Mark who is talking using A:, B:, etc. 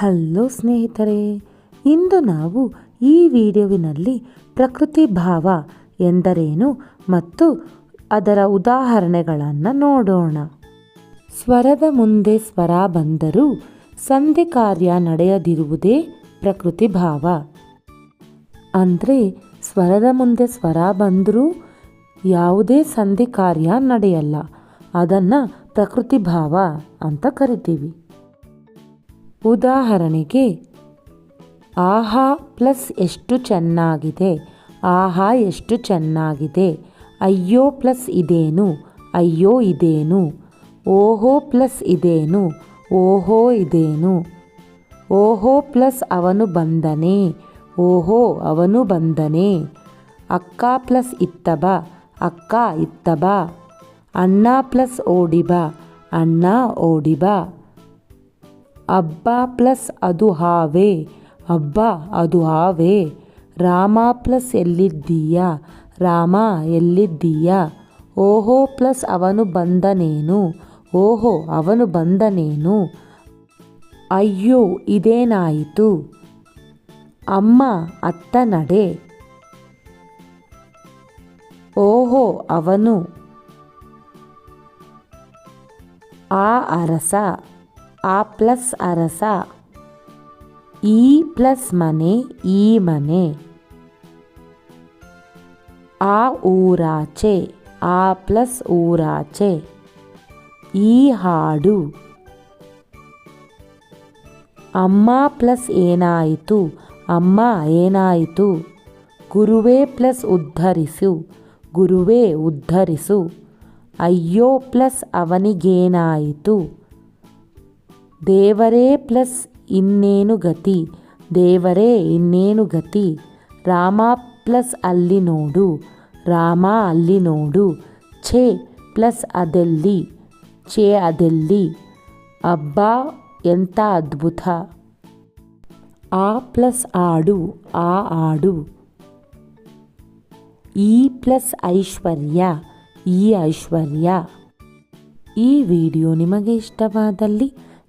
A: Hello ಸ್ನೇಹಿತರೆ, ಇಂದು ನಾವು ಈ ವಿಡಿಯೋವಿನಲ್ಲಿ ಪ್ರಕೃತಿ ಭಾವ ಎಂದರೇನು ಮತ್ತು ಅದರ ಉದಾಹರಣೆಗಳನ್ನು ನೋಡೋಣ. ಸ್ವರದ ಮುಂದೆ ಸ್ವರ ಬಂದರೂ ಸಂಧಿ ಕಾರ್ಯ ನಡೆಯದಿರುವುದೇ ಪ್ರಕೃತಿ ಭಾವ. ಅಂದರೆ ಸ್ವರದ ಮುಂದೆ ಸ್ವರ ಬಂದರೂ ಯಾವುದೇ ಸಂಧಿ ಕಾರ್ಯ ನಡೆಯಲ್ಲ, ಅದನ್ನು ಪ್ರಕೃತಿ ಭಾವ ಅಂತ ಕರಿತೀವಿ. ಉದಾಹರಣೆಗೆ, ಆಹಾ ಪ್ಲಸ್ ಎಷ್ಟು ಚೆನ್ನಾಗಿದೆ, ಆಹಾ ಎಷ್ಟು ಚೆನ್ನಾಗಿದೆ, ಅಯ್ಯೋ ಪ್ಲಸ್ ಇದೇನು, ಅಯ್ಯೋ ಇದೇನು, ಓಹೋ ಪ್ಲಸ್ ಇದೇನು, ಓಹೋ ಇದೇನು, ಓಹೋ ಪ್ಲಸ್ ಅವನು ಬಂದನೆ, ಓಹೋ ಅವನು ಬಂದನೆ, ಅಕ್ಕ ಪ್ಲಸ್ ಇತ್ತಬ, ಅಕ್ಕ ಇತ್ತಬ, ಅಣ್ಣ ಪ್ಲಸ್ ಓಡಿಬ, ಅಣ್ಣ ಓಡಿ ಬಾ ಅಬ್ಬ ಪ್ಲಸ್ ಅದು ಹಾವೇ. ಅಬ್ಬ ಅದು ಹಾವೇ. ರಾಮ ಪ್ಲಸ್ ಎಲ್ಲಿದ್ದೀಯ? ರಾಮ ಎಲ್ಲಿದ್ದೀಯ? ಓಹೋ ಪ್ಲಸ್ ಅವನು ಬಂದನೇನು? ಓಹೋ ಅವನು ಬಂದನೇನು? ಅಯ್ಯೋ ಇದೇನಾಯಿತು? ಅಮ್ಮ ಅತ್ತ ನಡೆ. ಓಹೋ ಅವನು. ಆ ಅರಸ ಆ ಪ್ಲಸ್ ಅರಸ. ಈ ಪ್ಲಸ್ ಮನೆ, ಈ ಮನೆ. ಆ ಊರಾಚೆ, ಆ ಪ್ಲಸ್ ಊರಾಚೆ. ಈ ಹಾಡು. ಅಮ್ಮ ಪ್ಲಸ್ ಏನಾಯಿತು, ಅಮ್ಮ ಏನಾಯಿತು. ಗುರುವೇ ಪ್ಲಸ್ ಉದ್ಧರಿಸು, ಗುರುವೇ ಉದ್ಧರಿಸು. ಅಯ್ಯೋ ಪ್ಲಸ್ ಅವನಿಗೇನಾಯಿತು. ದೇವರೇ ಪ್ಲಸ್ ಇನ್ನೇನು ಗತಿ? ದೇವರೇ ಇನ್ನೇನು ಗತಿ? ರಾಮ ಪ್ಲಸ್ ಅಲ್ಲಿ ನೋಡು, ರಾಮ ಅಲ್ಲಿ ನೋಡು, ಛೇ ಪ್ಲಸ್ ಅದೆಲ್ಲಿ, ಛೇ ಅದೆಲ್ಲಿ? ಅಬ್ಬಾ ಎಂಥ ಅದ್ಭುತ. ಆ ಪ್ಲಸ್ ಆಡು, ಆ ಆಡು. ಈ ಪ್ಲಸ್ ಐಶ್ವರ್ಯ, ಈ ಐಶ್ವರ್ಯ. ಈ ವಿಡಿಯೋ ನಿಮಗೆ ಇಷ್ಟವಾದಲ್ಲಿ